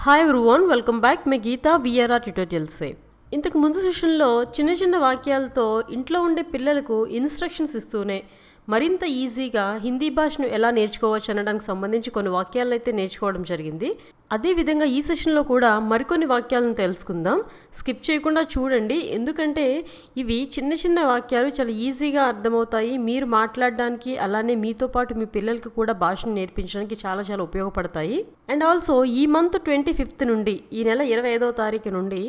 Hi everyone welcome back మీ Geetha VRR ట్యూటోరియల్సే ఇంతకు ముందు సెషన్లో చిన్న చిన్న వాక్యాలతో ఇంట్లో ఉండే పిల్లలకు ఇన్స్ట్రక్షన్స్ ఇస్తూనే మరింత ఈజీగా హిందీ భాషను ఎలా నేర్చుకోవచ్చు అనడానికి సంబంధించి కొన్ని వాక్యాలను అయితే నేర్చుకోవడం జరిగింది. అదేవిధంగా ఈ సెషన్లో కూడా మరికొన్ని వాక్యాలను తెలుసుకుందాం. స్కిప్ చేయకుండా చూడండి. ఎందుకంటే ఇవి చిన్న చిన్న వాక్యాలు చాలా ఈజీగా అర్థమవుతాయి. మీరు మాట్లాడడానికి అలానే మీతో పాటు మీ పిల్లలకి కూడా భాషను నేర్పించడానికి చాలా చాలా ఉపయోగపడతాయి. అండ్ ఆల్సో ఈ మంత్ ట్వంటీ ఫిఫ్త్ నుండి ఈ నెల ఇరవై ఐదవ తారీఖు నుండి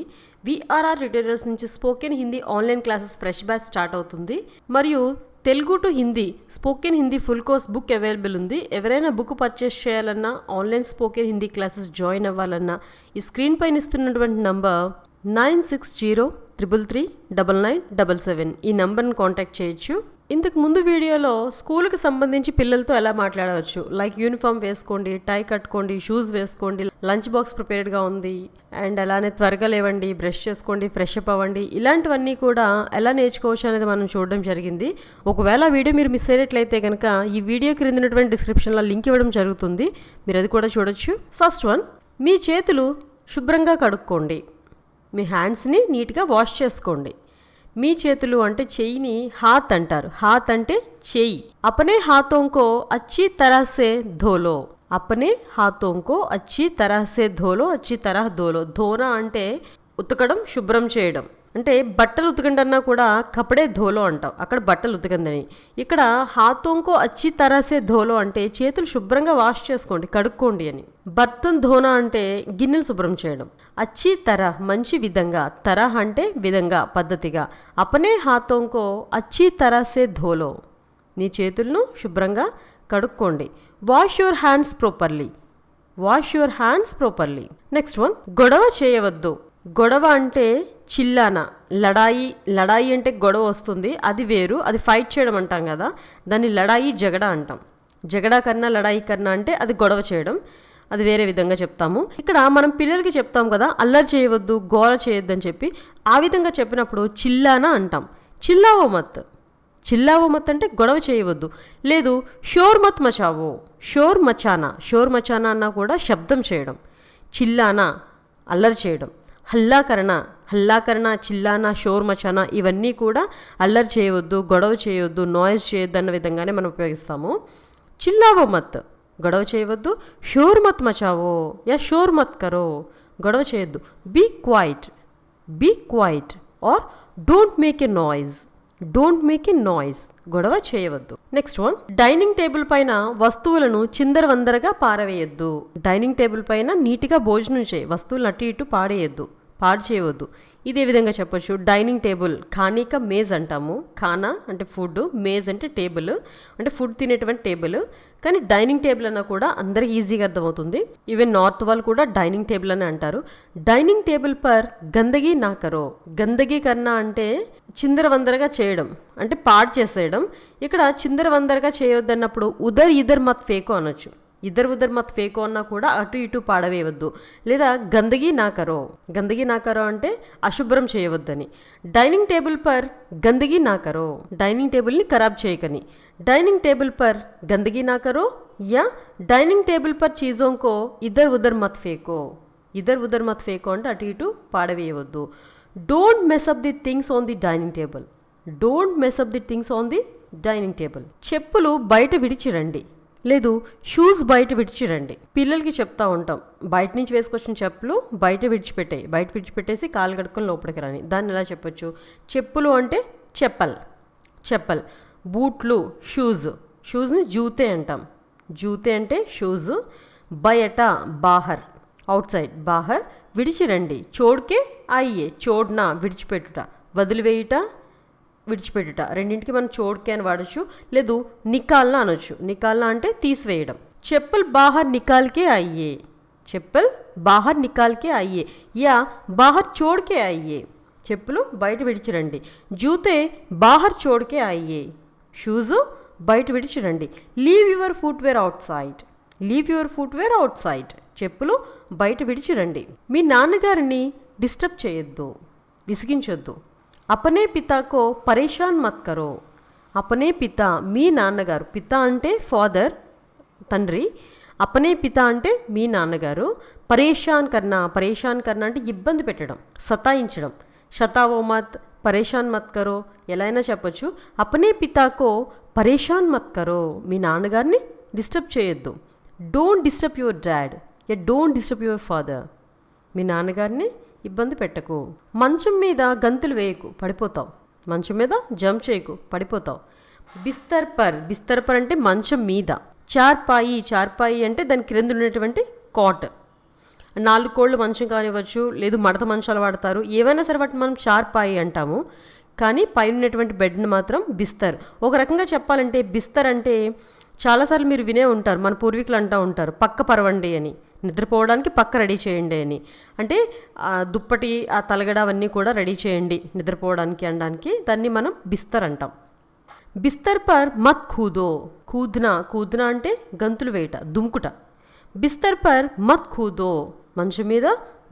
విఆర్ఆర్ ట్యూటోరియల్స్ నుంచి spoken Hindi online classes fresh batch start అవుతుంది. మరియు Telugu to Hindi spoken Hindi full course book available ఉంది. ఎవరైనా బుక్ పర్చేస్ చేయాలన్నా online spoken Hindi classes join అవ్వాలన్నా ఈ స్క్రీన్ పైన ఇస్తున్నటువంటి number nine six zero triple three double nine double seven. ఈ నంబర్ని కాంటాక్ట్ చేయొచ్చు. ఇంతకు ముందు వీడియోలో స్కూల్కి సంబంధించి పిల్లలతో ఎలా మాట్లాడవచ్చు? లైక్ యూనిఫామ్ వేసుకోండి టై కట్టుకోండి షూస్ వేసుకోండి లంచ్ బాక్స్ ప్రిపేర్డ్గా ఉంది అండ్ అలానే త్వరగా లేవండి బ్రష్ చేసుకోండి ఫ్రెష్ అప్ అవ్వండి ఇలాంటివన్నీ కూడా ఎలా నేర్చుకోవచ్చు అనేది మనం చూడడం జరిగింది. ఒకవేళ ఆ వీడియో మీరు మిస్ అయినట్లయితే కనుక ఈ వీడియో క్రింద ఉన్నటువంటి డిస్క్రిప్షన్లో లింక్ ఇవ్వడం జరుగుతుంది. మీరు అది కూడా చూడొచ్చు. ఫస్ట్ వన్ మీ చేతులు శుభ్రంగా కడుక్కోండి. మీ హ్యాండ్స్ని నీట్గా వాష్ చేసుకోండి. మీ చేతులు అంటే చెయ్యిని హాత్ అంటారు. హాత్ అంటే చెయ్యి అపనే హాతోంకో అచ్చి తరాసే ధోలో. అపనే హాతోంకో అచ్చి తరాసే ధోలో అచ్చి తరహ ధోలో. ధోనా అంటే ఉతకడం శుభ్రం చేయడం. అంటే బట్టలు ఉతకండి అన్నా కూడా కపడే ధోలో అంటాం. అక్కడ బట్టలు ఉతకందని. ఇక్కడ హాతోంకో అచ్చి తరాసే ధోలో అంటే చేతులు శుభ్రంగా వాష్ చేసుకోండి కడుక్కోండి అని. బర్తన్ ధోనా అంటే గిన్నెలు శుభ్రం చేయడం. అచ్చి తర మంచి విధంగా తరహ అంటే విధంగా పద్ధతిగా. అపనే హాతోంకో అచ్చి తరాసే ధోలో. నీ చేతులను శుభ్రంగా కడుక్కోండి. Wash your hands properly wash your hands properly next one గొడవ చేయవద్దు. గొడవ అంటే చిల్లాన. లడాయి లడాయి అంటే గొడవ వస్తుంది అది వేరు అది ఫైట్ చేయడం అంటాం కదా దాన్ని లడాయి జగడ అంటాం. జగడా కన్నా లడాయి కన్నా అంటే అది గొడవ చేయడం అది వేరే విధంగా చెప్తాము. ఇక్కడ మనం పిల్లలకి చెప్తాం కదా అల్లరి చేయవద్దు గోల చేయొద్దు అని చెప్పి ఆ విధంగా చెప్పినప్పుడు చిల్లాన అంటాం. చిల్లావో మత్. చిల్లావో మత్ అంటే గొడవ చేయవద్దు. లేదు షోర్ మత్ మచావో. షోర్ మచానా. షోర్ మచానా అన్నా కూడా శబ్దం చేయడం. చిల్లానా అల్లరి చేయడం. హల్లాకరణ హల్లాకరణ చిల్లానా షోర్ మచానా ఇవన్నీ కూడా అల్లరి చేయవద్దు గొడవ చేయవద్దు నాయిస్ చేయొద్దు అన్న విధంగానే మనం ఉపయోగిస్తాము. చిల్లావో మత్ గొడవ చేయవద్దు షోర్ మత్ మచావో యా షోర్ మత్ కరో గొడవ చేయొద్దు. Be quiet be quiet or don't make a noise don't make a noise గొడవ చేయవద్దు. నెక్స్ట్ వన్ డైనింగ్ టేబుల్ పైన వస్తువులను చిందరవందరగా పారవేయద్దు. డైనింగ్ టేబుల్ పైన నీట్గా భోజనం చేయి. వస్తువులను అటు ఇటు పాడేయద్దు. పాడు చేయవద్దు. ఇదే విధంగా చెప్పొచ్చు. డైనింగ్ టేబుల్ ఖానీక మేజ్ అంటాము. ఖానా అంటే ఫుడ్ మేజ్ అంటే టేబుల్ అంటే ఫుడ్ తినేటువంటి టేబుల్. కానీ డైనింగ్ టేబుల్ అన్న కూడా అందరికి ఈజీగా అర్థమవుతుంది. ఈవెన్ నార్త్ వాళ్ళు కూడా డైనింగ్ టేబుల్ అని అంటారు. డైనింగ్ టేబుల్ పర్ గందగీ నాకరో గందగీ కన్నా అంటే చిందరవందరగా చేయడం అంటే పాడు చేసేయడం. ఇక్కడ చిందరవందరగా చేయొద్దన్నప్పుడు ఉదర్ ఇదర్ మత్ ఫేకో అనొచ్చు. ఇద్దరు ఉద్దరు మత్ ఫేకో అన్నా కూడా అటు ఇటు పాడవేయవద్దు. లేదా గందగీ నాకరో గందగీ నాకరో అంటే అశుభ్రం చేయవద్దని. డైనింగ్ టేబుల్ పర్ గందగీ నాకరో డైనింగ్ టేబుల్ని ఖరాబ్ చేయకని. డైనింగ్ టేబుల్ పర్ గందగీ నాకరో యా డైనింగ్ టేబుల్ పర్ చీజోంకో ఇద్దరు ఉద్దరు మత్ ఫేకో. ఇద్దరు ఉద్దరు మత్ ఫేకో అంటే అటు ఇటు పాడవేయవద్దు. Don't mess up the things on the dining table. Don't mess up the things on the dining table. చెప్పులు బయట విడిచిరండి. లేదు షూస్ బయట విడిచిరండి పిల్లలకి చెప్తా ఉంటాం బయట నుంచి వేసుకొచ్చిన చెప్పులు బయట విడిచిపెట్టాయి బయట విడిచిపెట్టేసి కాలు కడుక్కొని లోపలికి రాని. దాన్ని ఎలా చెప్పొచ్చు? చెప్పులు అంటే చెప్పల్ చెప్పల్. బూట్లు షూస్ షూస్ని జూతే అంటాం. జూతే అంటే షూస్ బయట బాహర్ అవుట్ సైడ్ బాహర్ విడిచిరండి చోడ్కే అయ్యే చోడ్నా విడిచిపెట్టుట. వదిలివేయుట విడిచిపెట్టుట. రెండింటికి మనం చోడ్కే అని వాడచ్చు. లేదు నికాల్న అనొచ్చు. నికాల్న అంటే తీసివేయడం. చెప్పుల్ బాహర్ నికాల్కే అయ్యే. చెప్పుల్ బాహర్ నికాల్కే అయ్యే. యా బాహర్ చోడ్కే అయ్యే. చెప్పులు బయట విడిచిరండి. జూతే బాహర్ చోడ్కే అయ్యే. షూజు బయట విడిచిరండి. Leave your footwear outside leave your footwear outside చెప్పులు బయట విడిచిరండి. మీ నాన్నగారిని డిస్టర్బ్ చేయొద్దు. విసిగించొద్దు. అపనే పితాకో పరేషాన్ మత్ కరో. అపనే పిత మీ నాన్నగారు. పిత అంటే ఫాదర్ తండ్రి. అపనే పిత అంటే మీ నాన్నగారు. పరేషాన్ కన్నా పరేషాన్ కన్నా అంటే ఇబ్బంది పెట్టడం సతాయించడం. శతావో మత్ పరేషాన్ మత్ కరో. ఎలా అయినా చెప్పొచ్చు. అపనే పితాకో పరేషాన్ మత్ కరో. మీ నాన్నగారిని డిస్టర్బ్ చేయొద్దు. Don't disturb your dad. Uh don't disturb your father. మీ నాన్నగారిని ఇబ్బంది పెట్టకు. మంచం మీద గంతులు వేయకు పడిపోతావు. మంచం మీద జంప్ చేయకు పడిపోతావు. బిస్తర్ పర్ బిస్తర్ పర్ అంటే మంచం మీద. చార్పాయి చార్పాయి అంటే దాని క్రింద ఉన్నటువంటి కాట్. నాలుగు కోళ్ళు మంచం కానివ్వచ్చు లేదు మడత మంచాలు వాడతారు. ఏవైనా సరే వాటిని మనం చార్పాయి అంటాము. కానీ పైన ఉన్నటువంటి బెడ్ని మాత్రం బిస్తర్. ఒక రకంగా చెప్పాలంటే బిస్తర్ అంటే చాలాసార్లు మీరు వినే ఉంటారు మన పూర్వీకులు అంటూ ఉంటారు పక్క పరవండి అని. నిద్రపోవడానికి పక్క రెడీ చేయండి అని. అంటే ఆ దుప్పటి ఆ తలగడ అవన్నీ కూడా రెడీ చేయండి నిద్రపోవడానికి అనడానికి. దాన్ని మనం బిస్తర్ అంటాం. బిస్తర్ పర్ మత్ కూదో కూద్నా కూద్నా అంటే గంతులు వేయట దుమ్ముకుట. బిస్తర్ పర్ మత్ కూదో మంచం మీద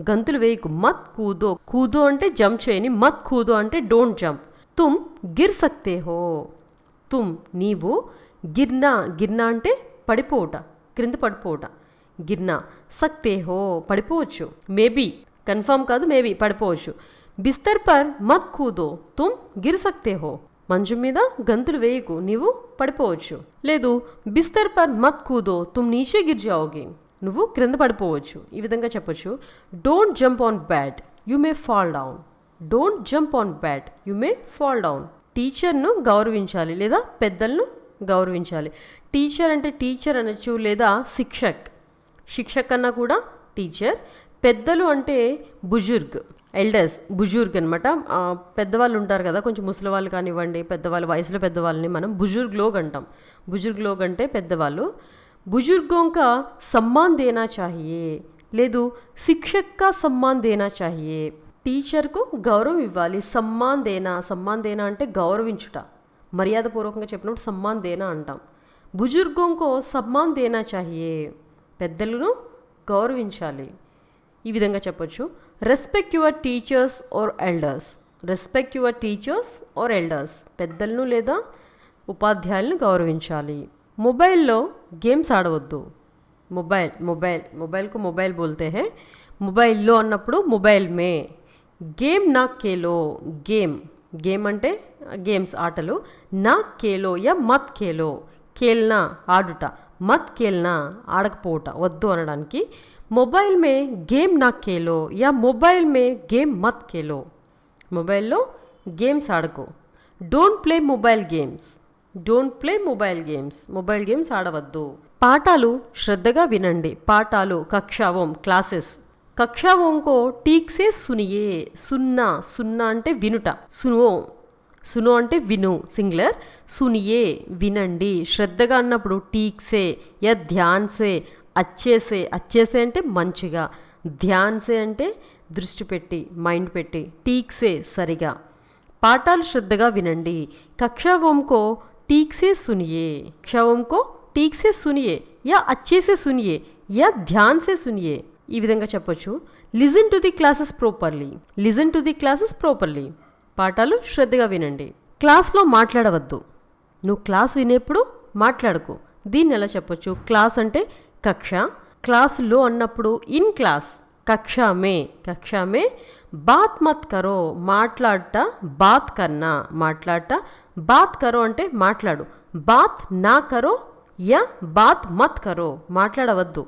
గంతులు వేయకు. మత్ కూదో కూదో అంటే జంప్ చేయని మత్ కూదో అంటే డోంట్ జంప్. తుమ్ గిర్ సక్తే హో. తుమ్ నీవు గిర్నా గిర్నా అంటే పడిపోవుట క్రింద పడిపోవుట. గిర్నా సక్తే హో పడిపోవచ్చు. మేబీ కన్ఫర్మ్ కాదు మేబీ పడిపోవచ్చు. బిస్తర్ పర్ మత్ కూదో తుమ్ గిర్ సక్తే హో. మంచం మీద గంతులు వేయకు నీవు పడిపోవచ్చు. లేదు బిస్తర్ పర్ మత్ కూదో తుమ్ నీచే గిర్ నువ్వు క్రింద పడిపోవచ్చు. ఈ విధంగా చెప్పొచ్చు. Don't jump on bed you may fall down. Don't jump on bed you may fall down. టీచర్ను గౌరవించాలి లేదా పెద్దలను గౌరవించాలి. టీచర్ అంటే టీచర్ అనొచ్చు లేదా శిక్షక్. శిక్షకన్నా కూడా టీచర్. పెద్దలు అంటే బుజుర్గ్ ఎల్డర్స్ బుజుర్గ్ అనమాట పెద్దవాళ్ళు ఉంటారు కదా కొంచెం ముసలివాళ్ళు కానివ్వండి పెద్దవాళ్ళు వయసులో పెద్దవాళ్ళని మనం బుజుర్గ్ లోగ్ అంటాం. బుజుర్గ్ లోగ్ అంటే పెద్దవాళ్ళు. బుజుర్గోంక సమ్మాన్ దేనా చాహియే? లేదు శిక్షక్క సమ్మాన్ దేనా చాహియే? టీచర్కు గౌరవం ఇవ్వాలి. సమ్మాన్ దేనా? సమ్మాన్ దేనా అంటే గౌరవించుట. మర్యాదపూర్వకంగా చెప్పినప్పుడు సమ్మాన్ దేనా అంటాం. బుజుర్గోంకో సమ్మాన్ దేనా చాహియే? పెద్దలను గౌరవించాలి. ఈ విధంగా చెప్పొచ్చు. Respect your teachers or elders respect your teachers or elders పెద్దలను లేదా ఉపాధ్యాయులను గౌరవించాలి. మొబైల్లో గేమ్స్ ఆడవద్దు. మొబైల్ మొబైల్ మొబైల్కు మొబైల్ బోల్తే హే మొబైల్లో అన్నప్పుడు మొబైల్ మే. గేమ్ నా కేలో గేమ్. గేమ్ అంటే గేమ్స్ ఆటలు. నా కేలో యా మత్ కేలో. కేల్నా ఆడుట. మత్ కేల్నా ఆడకపోవట వద్దు అనడానికి మొబైల్ మే గేమ్ నా కేలో యా మొబైల్ మే గేమ్ మత్ కేలో. మొబైల్లో గేమ్స్ ఆడకు. Don't play mobile games. Don't play mobile games. Mobile games ఆడవద్దు. పాఠాలు శ్రద్ధగా వినండి. పాఠాలు కక్షావం క్లాసెస్. కక్షావంకో టీక్సే సునియే. సున్నా సున్నా అంటే వినుట. సునో సును అంటే విను సింగులర్. సునియే వినండి. శ్రద్ధగా అన్నప్పుడు టీక్సే యా ధ్యాన్సే అచ్చేసే. అచ్చేసే అంటే మంచిగా. ధ్యాన్సే అంటే దృష్టి పెట్టి మైండ్ పెట్టి టీక్సే సరిగా. పాఠాలు శ్రద్ధగా వినండి. కక్షవంకో టీక్సే సునియే. కక్షావంకో టీక్సే సునియే. యా అచ్చేసే సునియే. యా ధ్యాన్సే సునియే. ఈ విధంగా చెప్పొచ్చు. Listen to the classes properly listen to the classes properly పాఠాలు శ్రద్ధగా వినండి. క్లాస్లో మాట్లాడవద్దు. నువ్వు క్లాస్ వినేప్పుడు మాట్లాడకు. దీన్ని ఎలా చెప్పొచ్చు? క్లాస్ అంటే కక్ష. క్లాసులో అన్నప్పుడు ఇన్ క్లాస్. కక్షా మే మే బాత్ మత్ కరో. మాట్లాడట బాత్ కన్నా. మాట్లాడట బాత్ కరో అంటే మాట్లాడు. బాత్ నా కరో. యా బాత్ మత్ కరో. మాట్లాడవద్దు.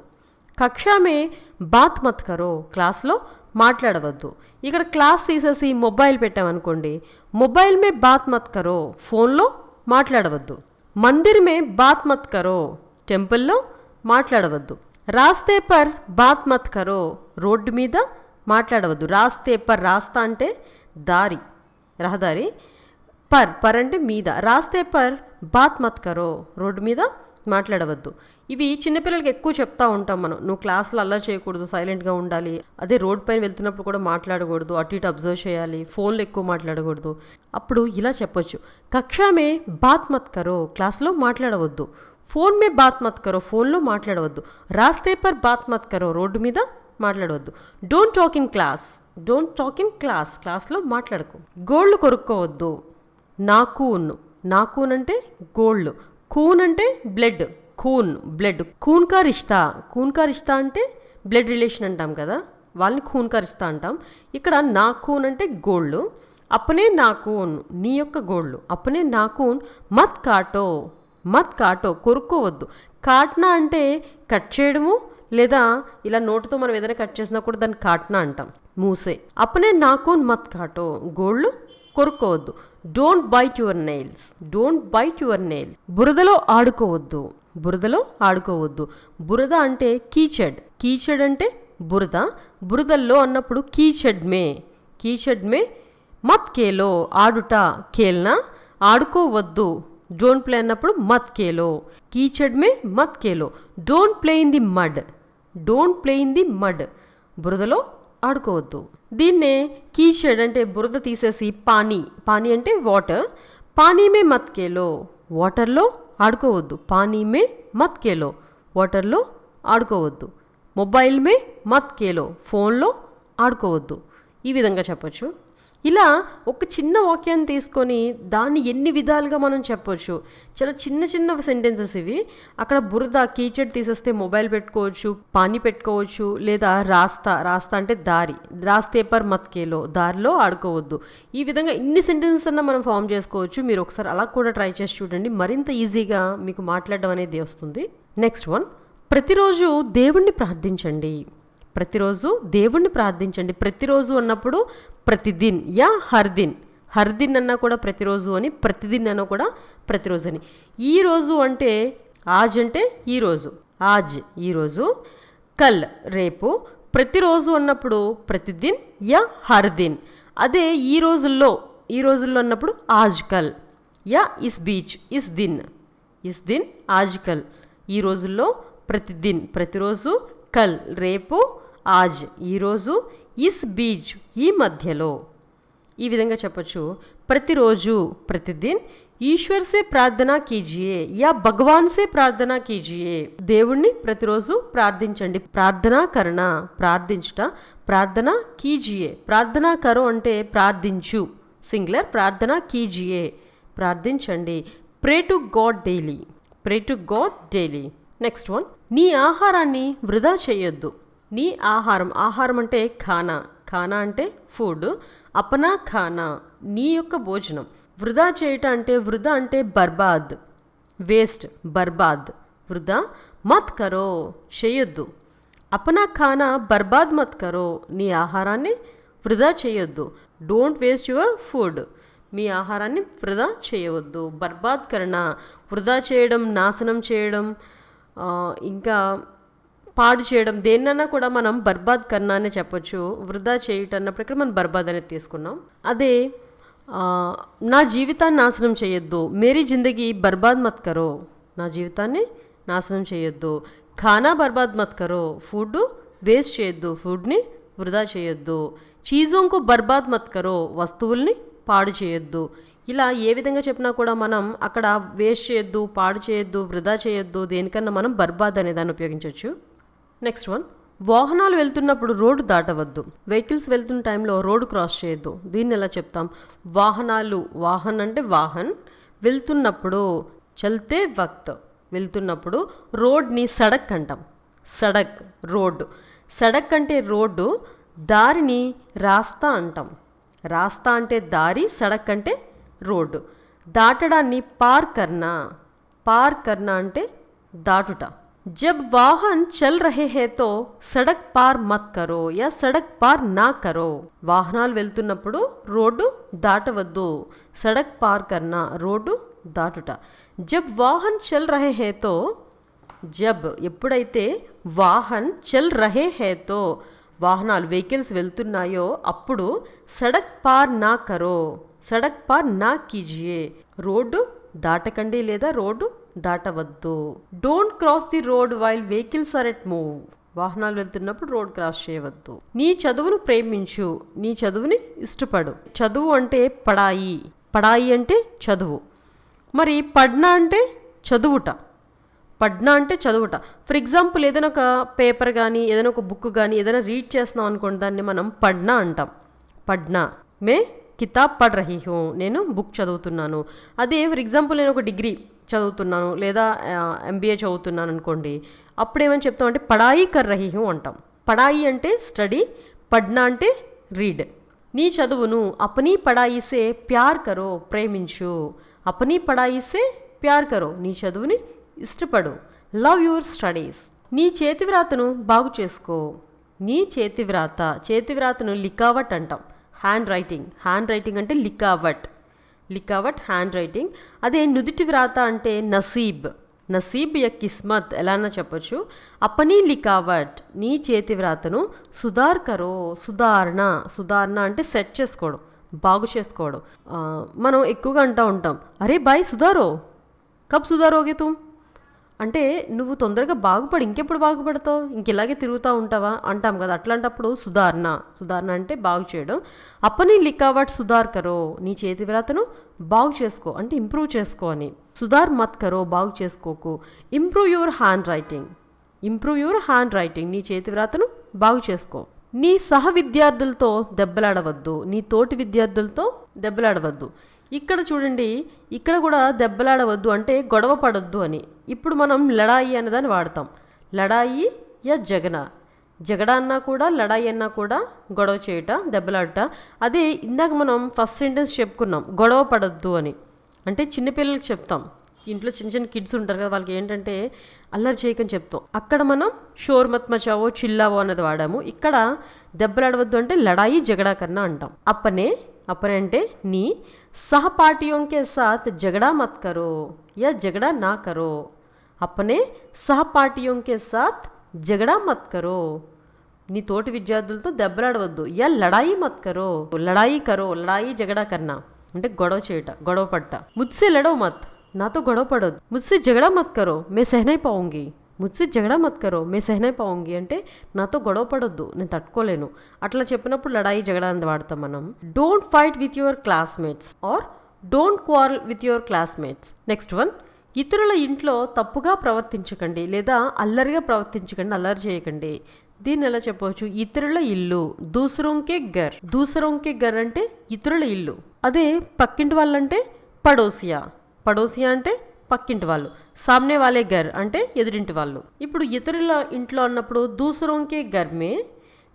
కక్షమే బాత్ మత్ కరో. క్లాస్లో మాట్లాడవద్దు. ఇక్కడ క్లాస్ తీసేసి మొబైల్ పెట్టామనుకోండి మొబైల్ మే బాత్ మత్ కరో ఫోన్లో మాట్లాడవద్దు. మందిర్ మే బాత్ మత్ కరో టెంపుల్లో మాట్లాడవద్దు. రాస్తే పర్ బాత్ మత్ కరో రోడ్డు మీద మాట్లాడవద్దు. రాస్తే పర్ రాస్తా అంటే దారి రహదారి పర్ పర్ అంటే మీద. రాస్తే పర్ బాత్ మత్ కరో రోడ్డు మీద మాట్లాడవద్దు. ఇవి చిన్నపిల్లలకి ఎక్కువ చెప్తా ఉంటాం మనం. నువ్వు క్లాస్లో అలా చేయకూడదు సైలెంట్గా ఉండాలి. అదే రోడ్ పైన వెళ్తున్నప్పుడు కూడా మాట్లాడకూడదు అటు ఇటు అబ్జర్వ్ చేయాలి ఫోన్లో ఎక్కువ మాట్లాడకూడదు. అప్పుడు ఇలా చెప్పొచ్చు. కక్షామే బాత్ మత్ కరో క్లాస్లో మాట్లాడవద్దు. ఫోన్ మే బాత్ మత్ కరో ఫోన్లో మాట్లాడవద్దు. రాస్తే పర్ బాత్ మత్ కరో రోడ్డు మీద మాట్లాడవద్దు. Don't talk in class don't talk in class క్లాస్లో మాట్లాడకు. గోల్డ్ కొరుక్కోవద్దు. నాకూన్ నాకూన్ అంటే గోల్డ్ కూన్ అంటే బ్లడ్ ఖూన్ బ్లడ్. ఖూన్ కా రిష్తా? ఖూన్ కా రిష్తా అంటే బ్లడ్ రిలేషన్ అంటాం కదా? వాళ్ళని ఖూన్ కా రిష్తా అంటాం. ఇక్కడ నా ఖూన్ అంటే గోల్డ్ అప్పనే నా కూన్ నీ యొక్క గోళ్ళు. అప్పనే నా ఖూన్ మత్ కాటో. మత్ కాటో కొరుక్కోవద్దు. కాట్నా అంటే కట్ చేయడము లేదా ఇలా నోటుతో మనం ఏదైనా కట్ చేసినా కూడా దాన్ని కాట్నా అంటాం. మూసే. అప్పనే నా కూన్ మత్ కాటో. గోళ్ళు కొరుక్కోవద్దు. Don't bite your nails. Don't bite your nails. బురదలో ఆడుకోవద్దు. బురదలో ఆడుకోవద్దు. బురద అంటే కీచెడ్. కీచెడ్ అంటే బురద. బురదల్లో అన్నప్పుడు కీచెడ్ మే. కీచెడ్ మే మత్ కేలో. ఆడుట కేల్నా? ఆడుకోవద్దు. డోంట్ ప్లే అన్నప్పుడు మత్ కేలో. కీచెడ్ మే మత్ Khelo. Don't play in the mud. Don't play in the mud. బురదలో ఆడుకోవద్దు. దీన్నే కీచెడ్ అంటే బురద తీసేసి పానీ. పానీ అంటే వాటర్. పానీ మే మత్ కేలో. వాటర్లో ఆడుకోవద్దు. పానీ మే మత్ కేలో. వాటర్లో ఆడుకోవద్దు. మొబైల్ మే మత్ కేలో. ఫోన్లో ఆడుకోవద్దు. ఈ విధంగా చెప్పొచ్చు. ఇలా ఒక చిన్న వాక్యాన్ని తీసుకొని దాన్ని ఎన్ని విధాలుగా మనం చెప్పొచ్చు? చాలా చిన్న చిన్న సెంటెన్సెస్ ఇవి. అక్కడ బురద కీచెడ్ తీసేస్తే మొబైల్ పెట్టుకోవచ్చు పానీ పెట్టుకోవచ్చు లేదా రాస్తా రాస్తా అంటే దారి. రాస్తే పర్ మత్కేలో దారిలో ఆడుకోవద్దు. ఈ విధంగా ఇన్ని సెంటెన్సెస్ అన్న మనం ఫామ్ చేసుకోవచ్చు. మీరు ఒకసారి అలా కూడా ట్రై చేసి చూడండి. మరింత ఈజీగా మీకు మాట్లాడడం అనేది వస్తుంది. నెక్స్ట్ వన్ ప్రతిరోజు దేవుణ్ణి ప్రార్థించండి. ప్రతిరోజు దేవుణ్ణి ప్రార్థించండి. ప్రతిరోజు అన్నప్పుడు ప్రతిదిన్. యా హర్దిన్ హర్దిన్ అన్నా కూడా ప్రతిరోజు అని ప్రతిదిన్ అన్నా కూడా ప్రతిరోజు అని. ఈ రోజు అంటే ఆజ్ అంటే ఈరోజు ఆజ్ ఈరోజు కల్ రేపు. ప్రతిరోజు అన్నప్పుడు ప్రతిదిన్. యా హర్దిన్ అదే ఈ రోజుల్లో ఈ రోజుల్లో అన్నప్పుడు ఆజ్కల్ యా ఇస్ బీచ్ ఇస్ దిన్. ఇస్ దిన్ ఆజ్కల్ ఈ రోజుల్లో ప్రతిదిన్. ప్రతిరోజు కల్ రేపు ఆజ్ ఈరోజు ఇస్ బీజ్ ఈ మధ్యలో. ఈ విధంగా చెప్పొచ్చు. ప్రతిరోజు ప్రతిదిన్ ఈశ్వర్ సే ప్రార్థన కీజియే యా భగవాన్ సే ప్రార్థన కీజియే. దేవుణ్ణి ప్రతిరోజు ప్రార్థించండి. ప్రార్థనా కరణ ప్రార్థించుట ప్రార్థన కీజియే. ప్రార్థనా కరు అంటే ప్రార్థించు. సింగులర్ ప్రార్థన కీజియే. ప్రార్థించండి. Pray to God daily. Pray to God daily. Next one నీ ఆహారాన్ని వృధా చేయొద్దు. నీ ఆహారం. ఆహారం అంటే ఖానా. ఖానా అంటే ఫుడ్. అపనా ఖానా. నీ యొక్క భోజనం. వృధా చేయట అంటే వృధా అంటే బర్బాద్. వేస్ట్ బర్బాద్. వృధా మత్ కరో. చేయొద్దు. అపనా ఖానా బర్బాద్ మత్ కరో. నీ ఆహారాన్ని వృధా చేయొద్దు. Don't waste your food. మీ ఆహారాన్ని వృధా చేయవద్దు. బర్బాద్ కరణ. వృధా చేయడం నాశనం చేయడం ఇంకా పాడు చేయడం దేన్నన్నా కూడా మనం బర్బాద్ కన్నా అనే చెప్పొచ్చు. వృధా చేయటం అన్నప్పుడు ఇక్కడ మనం బర్బాద్ అనేది తీసుకున్నాం. అదే నా జీవితాన్ని నాశనం చేయొద్దు. మేరీ జిందగీ బర్బాద్ మత్ కరో. నా జీవితాన్ని నాశనం చేయొద్దు. ఖానా బర్బాద్ మత్ కరో. ఫుడ్ వేస్ట్ చేయొద్దు. ఫుడ్ని వృధా చేయొద్దు. చీజోంకు బర్బాద్ మత్ కరో. వస్తువుల్ని పాడు చేయొద్దు. ఇలా ఏ విధంగా చెప్పినా కూడా మనం అక్కడ వేస్ట్ చేయొద్దు పాడు చేయొద్దు వృధా చేయొద్దు దేనికన్నా మనం బర్బాద్ అనే దాన్ని ఉపయోగించవచ్చు నెక్స్ట్ వన్ వాహనాలు వెళ్తున్నప్పుడు రోడ్డు దాటవద్దు. వెహికల్స్ వెళ్తున్న టైంలో రోడ్డు క్రాస్ చేయొద్దు. దీన్ని ఎలా చెప్తాం? వాహనాలు వాహన్ అంటే వాహన్. వెళ్తున్నప్పుడు చల్తే వక్త్. వెళ్తున్నప్పుడు రోడ్ని సడక్ అంటాం. సడక్ రోడ్డు. సడక్ అంటే రోడ్డు దారిని రాస్తా అంటాం. రాస్తా అంటే దారి సడక్ అంటే రోడ్డు. దాటడాన్ని పార్ కర్నా పార్ కర్నా అంటే దాటుట. जब वाहन चल रहे हैं तो సడక్ పార్ మత్ కరో యా సడక్ పార్ నా కరో వాహనాలు వెళ్తున్నప్పుడు రోడ్డు దాటవద్దు సడక్ పార్ కర్నా రోడ్డు దాటుట జబ్ వాహన్ చల్ రహే హే తో జబ్ ఎప్పుడైతే వాహన్ చల్ రహే హేతో వాహనాలు వెహికల్స్ వెళ్తున్నాయో అప్పుడు సడక్ పార్ నా కరో సడక్ పార్ నా కీజియే రోడ్డు దాటకండి లేదా road దాటవద్దు. Don't cross the road while vehicles are at move వాహనాలు వెళ్తున్నప్పుడు రోడ్ క్రాస్ చేయవద్దు. నీ చదువును ప్రేమించు. నీ చదువుని ఇష్టపడు. చదువు అంటే పడాయి. పడాయి అంటే చదువు. మరి పడ్నా అంటే చదువుట. పడ్నా అంటే చదువుట. ఫర్ ఎగ్జాంపుల్ ఏదైనా ఒక పేపర్ కానీ ఏదైనా ఒక బుక్ కానీ ఏదైనా రీడ్ చేస్తున్నాం అనుకోండి దాన్ని మనం పడ్నా అంటాం. పడ్నా. మే కితాబ్ పడ్ రహీ హో నేను బుక్ చదువుతున్నాను. అదే ఫర్ ఎగ్జాంపుల్ నేను ఒక డిగ్రీ చదువుతున్నాను లేదా ఎంబీఏ చదువుతున్నాను అనుకోండి అప్పుడు ఏమని చెప్తామంటే పడాయి కర్ రహీహం అంటాం. పడాయి అంటే స్టడీ పడ్నా అంటే రీడ్. నీ చదువును అపనీ పడాయిసే ప్యార్ కరో ప్రేమించు. అపనీ పడాయిసే ప్యార్ కరో నీ చదువుని ఇష్టపడు. Love your studies. నీ చేతివ్రాతను బాగు చేసుకో. నీ చేతివ్రాత చేతివ్రాతను లికావట్ అంటాం. Hand writing. హ్యాండ్ రైటింగ్ అంటే లికావట్. లికావట్ హ్యాండ్ రైటింగ్ అదే నుదిటి వ్రాత అంటే నసీబ్. నసీబ్ య కిస్మత్ ఎలానో చెప్పొచ్చు. అప్పనీ లికావట్ నీ చేతి వ్రాతను సుధార్ కరో సుధారణ. సుధారణ అంటే సెట్ చేసుకోవడం బాగు చేసుకోవడం. మనం ఎక్కువగా అంటూ ఉంటాం. అరే బాయ్ సుధారో కబ్ సుధారోగే తుమ్. అంటే నువ్వు తొందరగా బాగుపడి ఇంకెప్పుడు బాగుపడతావు? ఇంక ఇలాగే తిరుగుతూ ఉంటావా? అంటాం కదా. అట్లాంటప్పుడు సుధారణ సుధారణ అంటే బాగు చేయడం. అప్పని లికావట్ సుధార్ కరో నీ చేతి వ్రాతను బాగు చేసుకో అంటే ఇంప్రూవ్ చేసుకో అని. సుధార్ మత్ కరో బాగు చేసుకోకు. Improve your handwriting. Improve your handwriting నీ చేతి వ్రాతను బాగు చేసుకో. నీ సహ విద్యార్థులతో దెబ్బలాడవద్దు. నీ తోటి విద్యార్థులతో దెబ్బలాడవద్దు. ఇక్కడ చూడండి ఇక్కడ కూడా దెబ్బలాడవద్దు అంటే గొడవ పడొద్దు అని. ఇప్పుడు మనం లడాయి అనేదాన్ని వాడతాం. లడాయి యా జగన. జగడ అన్నా కూడా లడాయి అన్నా కూడా గొడవ చేయట దెబ్బలాడట. అదే ఇందాక మనం ఫస్ట్ సెంటెన్స్ చెప్పుకున్నాం గొడవ పడద్దు అని. అంటే చిన్నపిల్లలకి చెప్తాం. ఇంట్లో చిన్న చిన్న కిడ్స్ ఉంటారు కదా వాళ్ళకి ఏంటంటే అల్లరి చేయకని చెప్తాం. అక్కడ మనం షోర్ మత్ మచావో చిల్లావో అనేది వాడాము. ఇక్కడ దెబ్బలాడవద్దు అంటే లడాయి జగడా కన్నా అంటాం. అప్పనే అప్పనే అంటే నీ सहपाठियों के साथ झगड़ा मत करो या झगड़ा ना करो अपने सहपाठियों के साथ झगड़ा मत करो నీ తోటి విద్యార్థులతో దెబ్బలాడవద్దు యా లడాయి మత్ కరో లడాయి కరో లడాయి జగడా కన్నా అంటే గొడవ చేయట గొడవ పడ్డ ముత్సే లడో మత్ నాతో గొడవ పడొద్దు ముత్సే జగడా మత్ కరో మే సహనై పావుంగి ముత్సే జగడా మత్ కరో మే సహనై పావుంగి అంటే నాతో గొడవ పడొద్దు నేను తట్టుకోలేను. అట్లా చెప్పినప్పుడు లడాయి జగడా అని వాడతాం మనం. Don't fight with your classmates or don't quarrel with your classmates next one ఇతరుల ఇంట్లో తప్పుగా ప్రవర్తించకండి లేదా అల్లరిగా ప్రవర్తించకండి అల్లరి చేయకండి. దీన్ని ఎలా చెప్పవచ్చు? ఇతరుల ఇల్లు దూసరంకే గర్ దూసరంకే గర్ అంటే ఇతరుల ఇల్లు. అదే పక్కింటి వాళ్ళంటే పడోసియా. పడోసియా అంటే పక్కింటి వాళ్ళు. సామ్నే వాళ్ళే గర్ అంటే ఎదురింటి వాళ్ళు. ఇప్పుడు ఇతరుల ఇంట్లో అన్నప్పుడు దూసరంకే గర్మే.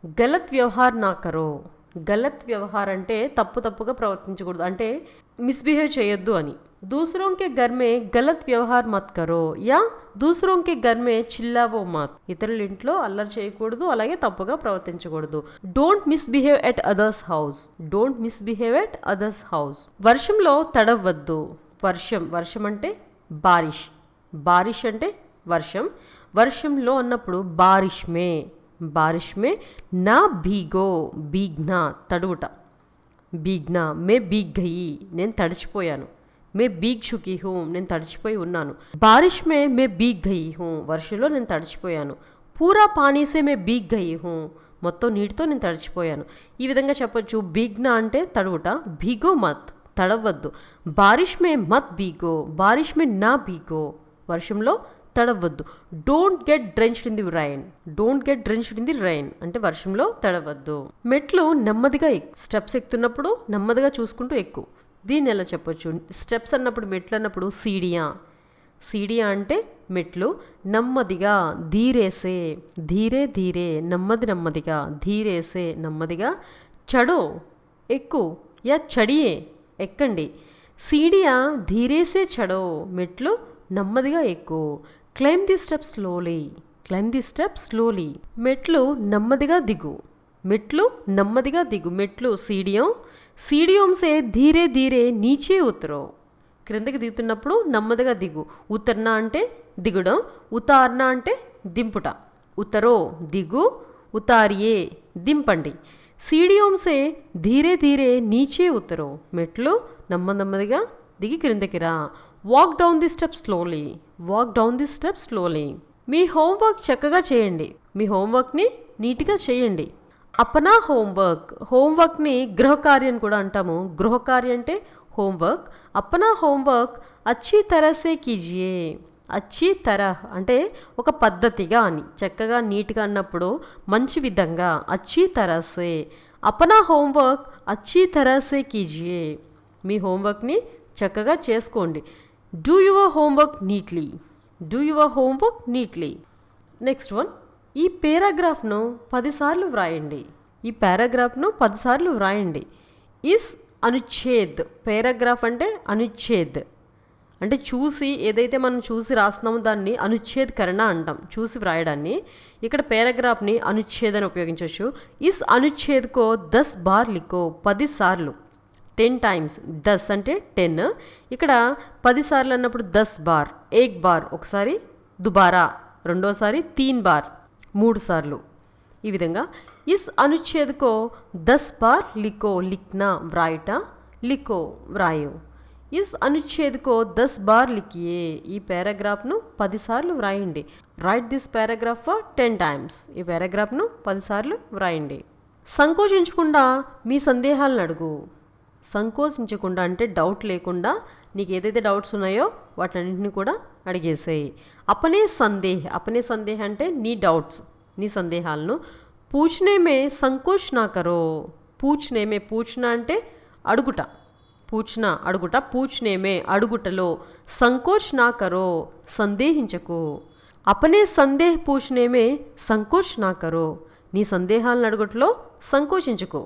గలత్ వ్యవహార్ నా కరో. గలత్ వ్యవహార్ అంటే తప్పు తప్పుగా ప్రవర్తించకూడదు. అంటే మిస్బిహేవ్ చేయొద్దు అని. దూసరంకే గర్మే గలత్ వ్యవహార్ మత్ కరో. యా దూసరంకే గర్మే చిల్లావో మాత్. ఇతరుల ఇంట్లో అల్లరి చేయకూడదు అలాగే తప్పుగా ప్రవర్తించకూడదు. Don't misbehave at others house don't misbehave at others house వర్షంలో తడవద్దు వర్షం వర్షం అంటే బారిష్. బారిష్ అంటే వర్షం. వర్షంలో అన్నప్పుడు బారిష్ మే బారిష్ మే నా భీగో బీగ్నా తడువుట. బీగ్నా మే బీగ్ నేను తడిచిపోయాను. మే బీగ్ చుకి హూ నేను తడిచిపోయి ఉన్నాను. బారిష్ మే మే బీగ్ గయి హూ వర్షంలో నేను తడిచిపోయాను. పూరా పానీసే మే బీగ్ గయి హూ మొత్తం నీటితో నేను తడిచిపోయాను. ఈ విధంగా చెప్పొచ్చు. బీగ్నా అంటే తడువుట. భీగో మత్. తడవద్దు. బారిష్ మే మత్ బీగో బారిష్ మే నా బీగో వర్షంలో తడవద్దు. Don't get drenched in the rain don't get drenched in the rain అంటే వర్షంలో తడవద్దు. మెట్లు నెమ్మదిగా స్టెప్స్ ఎక్కుతున్నప్పుడు నెమ్మదిగా చూసుకుంటూ ఎక్కు. దీన్ని ఎలా చెప్పొచ్చు? స్టెప్స్ అన్నప్పుడు మెట్లు అన్నప్పుడు సీడియా. సీడియా అంటే మెట్లు నెమ్మదిగా ధీరేసే ధీరే ధీరే నెమ్మది నెమ్మదిగా ధీరేసే నెమ్మదిగా చడో ఎక్కు యా చడియే. ఎక్కండి. సీడియా ధీరేసే చడో మెట్లు నెమ్మదిగా ఎక్కు. Climb the step slowly climb the step slowly మెట్లు నెమ్మదిగా దిగు మెట్లు నెమ్మదిగా దిగు. మెట్లు సీడియం సీడియంసే ధీరే ధీరే నీచే ఉత్తరో. క్రిందకి దిగుతున్నప్పుడు నెమ్మదిగా దిగు. ఉత్తర్న అంటే దిగడం ఉతార్న అంటే దింపుట. ఉతరో దిగు ఉతారియే దింపండి. సీడియోంసే ధీరే ధీరే నీచే ఉత్తరో. మెట్లు నెమ్మ నెమ్మదిగా దిగి క్రిందకి రా. Walk down the step slowly walk down the step slowly me homework చక్కగా చేయండి. మీ హోంవర్క్ని నీట్గా చేయండి. అపనా హోంవర్క్. హోంవర్క్ని గృహకార్యం కూడా అంటాము. గృహకార్యం అంటే హోంవర్క్. అపనా హోంవర్క్. అచ్చి తరసే కీజియే. అచ్చి తరహ్ అంటే ఒక పద్ధతిగా అని. చక్కగా నీట్గా అన్నప్పుడు మంచి విధంగా అచ్చి తరసే. అపనా హోంవర్క్ అచ్చి తరసే కీజియే. మీ హోంవర్క్ని చక్కగా చేసుకోండి. Do your homework neatly. Do your homework neatly. Next one ఈ పేరాగ్రాఫ్ను పదిసార్లు వ్రాయండి. ఈ పారాగ్రాఫ్ను పదిసార్లు వ్రాయండి. ఇస్ అనుచ్ఛేద్. పేరాగ్రాఫ్ అంటే అనుచ్ఛేద్. అంటే చూసి ఏదైతే మనం చూసి రాస్తున్నామో దాన్ని అనుచ్ఛేదకరణ అంటాం. చూసి వ్రాయడాన్ని. ఇక్కడ పేరాగ్రాఫ్ని అనుచ్ఛేద్ ఉపయోగించవచ్చు. ఇస్ అనుచ్ఛేద్కో దస్ బార్ లిఖో పది సార్లు. Ten times. దస్ అంటే టెన్. ఇక్కడ పది సార్లు అన్నప్పుడు దస్ బార్ ఏక్ బార్ ఒకసారి దుబారా రెండోసారి తీన్ బార్ మూడు సార్లు. ఈ విధంగా ఇస్ అనుచ్ఛేద్కో దస్ బార్ లిఖో లిఖ్నా వ్రాయట లిఖో వ్రాయు. ఇస్ అనుచ్ఛేద్కో దస్ బార్ లిఖియే ఈ పారాగ్రాఫ్ను పదిసార్లు వ్రాయండి. Write this paragraph for ten times. ఈ పారాగ్రాఫ్ను పదిసార్లు వ్రాయండి. సంకోచించకుండా మీ సందేహాలను అడుగు. సంకోచించకుండా అంటే డౌట్ లేకుండా నీకు ఏదైతే డౌట్స్ ఉన్నాయో వాటన్నింటిని కూడా అడిగేసేయి. అపనే సందేహ అపనే సందేహ అంటే నీ డౌట్స్ నీ సందేహాలను. పూచనేమే సంకోచ్ నా కరో పూచ్నేమే పూచ్న అంటే అడుగుట. పూచ్న అడుగుట పూచ్నేమే అడుగుటలో సంకోచ్ నా కరో సందేహించకు. అపనే సందేహ్ పూచ్నేమే సంకోచ్ నా కరో నీ సందేహాలను అడుగుటలో సంకోచించకు.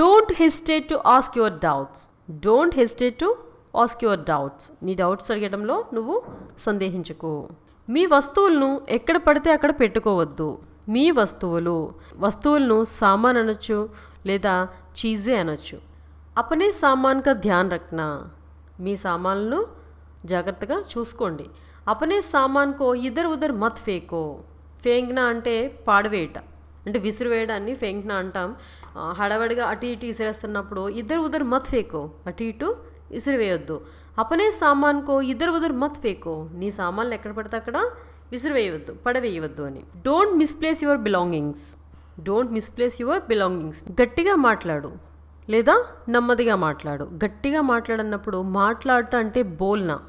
Don't hesitate to ask your doubts don't hesitate to ask your doubts నీ డౌట్స్ అడగడంలో నువ్వు సందేహించకు. మీ వస్తువులను ఎక్కడ పడితే అక్కడ పెట్టుకోవద్దు. మీ వస్తువులు వస్తువులను సామాన్ అనొచ్చు లేదా చీజే అనొచ్చు. అపనే సామాన్కు ధ్యాన్ రక్నా. మీ సామాన్లను జాగ్రత్తగా చూసుకోండి. అపనే సామాన్కో ఇద్దరు ఉదర్ మత్ ఫేకో. ఫేంగ్నా అంటే పాడవేయట. అంటే విసిరివేయడాన్ని ఫేంగ్నా అంటాం. హడవడిగా అటు ఇటు విసిరేస్తున్నప్పుడు ఇద్దరు ఉదర్ మత్ ఫేకో. అటు ఇటు విసిరివేయొద్దు. అపనే సామాన్కో ఇద్దరు ఉదర్ మత్ ఫేకో. నీ సామాన్లు ఎక్కడ పడితే అక్కడ విసిరివేయవద్దు పడవేయవద్దు అని. Don't misplace your belongings. Don't misplace your belongings. గట్టిగా మాట్లాడు. లేదా నెమ్మదిగా మాట్లాడు. గట్టిగా మాట్లాడన్నప్పుడు మాట్లాడటం అంటే బోల్నా.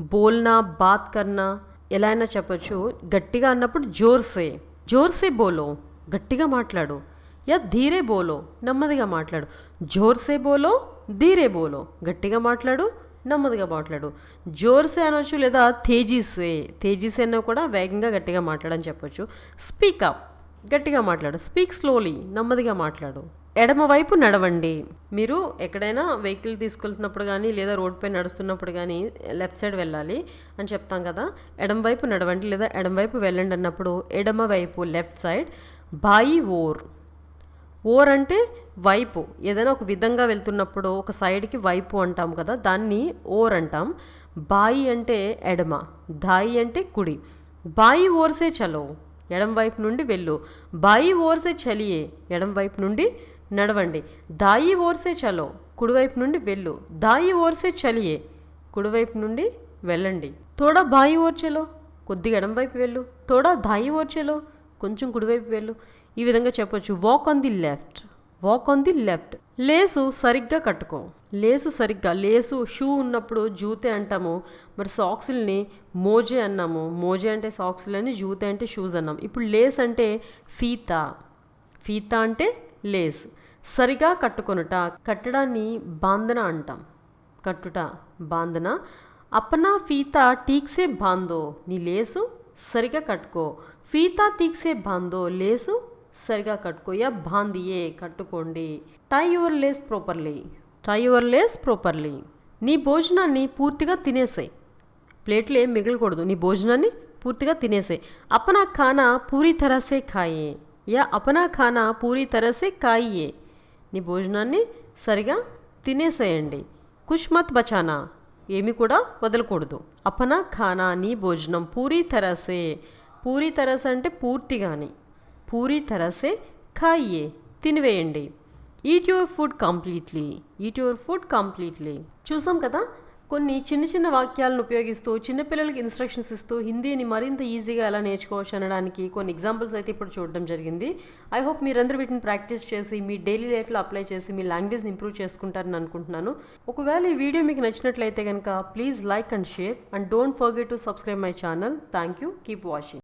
బోల్నా బాత్ కర్నా ఎలా అయినా చెప్పచ్చు. గట్టిగా అన్నప్పుడు జోర్సే జోర్సే బోలో. గట్టిగా మాట్లాడు. యా ధీరే బోలో. నెమ్మదిగా మాట్లాడు. జోర్సే బోలో ధీరే బోలో. గట్టిగా మాట్లాడు నెమ్మదిగా మాట్లాడు. జోర్సే అనొచ్చు లేదా తేజీసే తేజీసే అన్న కూడా వేగంగా గట్టిగా మాట్లాడని చెప్పొచ్చు. Speak up. గట్టిగా మాట్లాడు. Speak slowly. నెమ్మదిగా మాట్లాడు. ఎడమవైపు నడవండి. మీరు ఎక్కడైనా వెహికల్ తీసుకెళ్తున్నప్పుడు కానీ లేదా రోడ్పై నడుస్తున్నప్పుడు కానీ లెఫ్ట్ సైడ్ వెళ్ళాలి అని చెప్తాం కదా. ఎడమవైపు నడవండి లేదా ఎడమవైపు వెళ్ళండి అన్నప్పుడు ఎడమవైపు లెఫ్ట్ సైడ్ బాయి ఓర్. ఓర్ అంటే వైపు. ఏదైనా ఒక విధంగా వెళ్తున్నప్పుడు ఒక సైడ్కి వైపు అంటాం కదా దాన్ని ఓర్ అంటాం. బాయి అంటే ఎడమ దాయి అంటే కుడి. బాయి ఓర్సే చలో ఎడం వైపు నుండి వెళ్ళు. బాయి ఓర్సే చలియే ఎడం వైపు నుండి నడవండి. దాయి ఓర్సే చలో కుడివైపు నుండి వెళ్ళు. దాయి ఓర్సే చలియే కుడివైపు నుండి వెళ్ళండి. తోడా బాయి ఓర్చెలో కొద్దిగా ఎడంవైపు వెళ్ళు. తోడా దాయి ఓర్చెలో కొంచెం కుడివైపు వెళ్ళు. ఈ విధంగా చెప్పొచ్చు. Walk on the left walk on the left lace సరిగ్గా కట్టుకో. లేసు సరిగ్గా లేసు షూ ఉన్నప్పుడు జూతే అంటాము. మరి సాక్సుల్ని మోజే అన్నాము. మోజే అంటే సాక్సులని జూతే అంటే షూస్ అన్నాం ఇప్పుడు లేస్ అంటే ఫీతా. ఫీతా అంటే లేస్. సరిగా కట్టుకొనుట కట్టడాన్ని బాందన అంటాం. కట్టుట బాందన. అప్పనా ఫీతా టీక్సే బాందో నీ లేసు సరిగా కట్టుకో. ఫీతా తీక్సే బాందో లేసు సరిగా కట్టుకో. యా బాందియే కట్టుకోండి. Tie your lace properly. Tie your lace properly. నీ భోజనాన్ని పూర్తిగా తినేసాయి. ప్లేట్లు ఏం మిగలకూడదు. నీ భోజనాన్ని పూర్తిగా తినేసాయి. అపనా ఖానా పూరి తరసే ఖాయే. యా అపనా ఖానా పూరి తరసే కాయియే నీ భోజనాన్ని సరిగా తినేసేయండి. కుష్ మత్ బచానా. ఏమి కూడా వదలకూడదు. అపనా ఖానా నీ భోజనం. పూరి తరసే. పూరి తరస అంటే పూర్తిగాని పూరి తరసే ఖాయియే. తినివేయండి. Eat your food completely eat your food completely చూసాం కదా? కొన్ని చిన్న చిన్న వాక్యాలను ఉపయోగిస్తూ చిన్నపిల్లలకి ఇన్స్ట్రక్షన్స్ ఇస్తూ హిందీని మరింత ఈజీగా ఎలా నేర్చుకోవచ్చు అనడానికి కొన్ని ఎగ్జాంపుల్స్ అయితే ఇప్పుడు చూడడం జరిగింది. ఐ హోప్ మీరందరూ వీటిని ప్రాక్టీస్ చేసి మీ డైలీ లైఫ్లో అప్లై చేసి మీ లాంగ్వేజ్ని ఇంప్రూవ్ చేసుకుంటారని అనుకుంటున్నాను. ఒకవేళ ఈ వీడియో మీకు నచ్చినట్లయితే కనుక please like and share and don't forget to subscribe my channel thank you keep watching